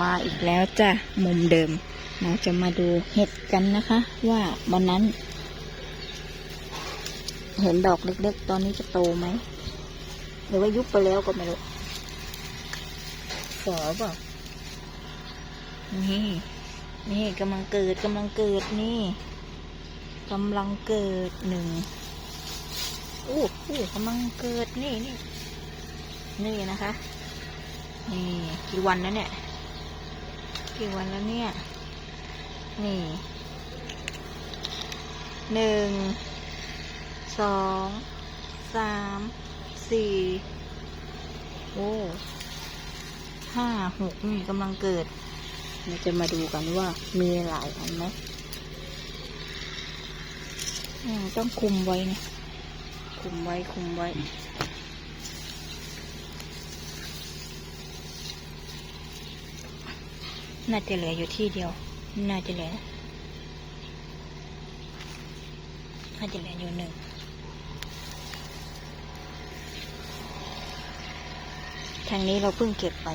มาอีกแล้วจ้ะมุมเดิม เราจะมาดูเห็ดกันนะคะ ว่าวันนั้น เห็นดอกเล็กๆ ตอนนี้จะโตไหมหรือว่ายุบไปแล้วก็ไม่รู้ฝอเปล่านี่นี่กำลังเกิดกำลังเกิดนี่กำลังเกิดหนึ่งอู้อู้กำลังเกิดนี่นี่นี่นะคะ นี่กี่วันแล้วเนี่ย กี่วันแล้วเนี่ย นี่ หนึ่ง สอง สาม สี่ โอ้ห้าหกนี่กำลังเกิด เราจะมาดูกันว่ามีหลายอันไหมอืมต้องคุมไว้นะคุมไว้ คุมไว้ น่าจะเหลืออยู่ที่เดียว น่าจะเหลือ น่าจะเหลืออยู่หนึ่ง ทางนี้เราเพิ่งเก็บไป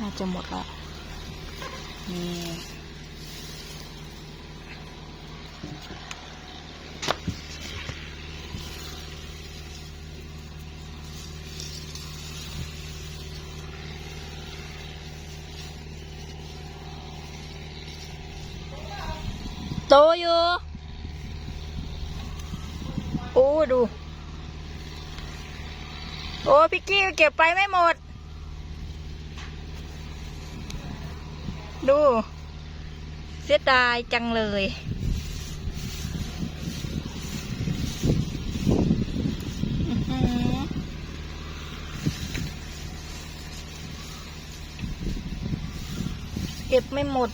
น่าจะหมดแล้วนี่ โตอยู่ โอ้ดู โอ้พี่กี้เก็บไปไม่หมด ดู เสียดายจังเลยเก็บไม่หมด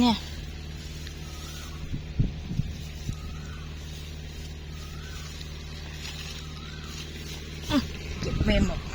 เนี่ย vemos.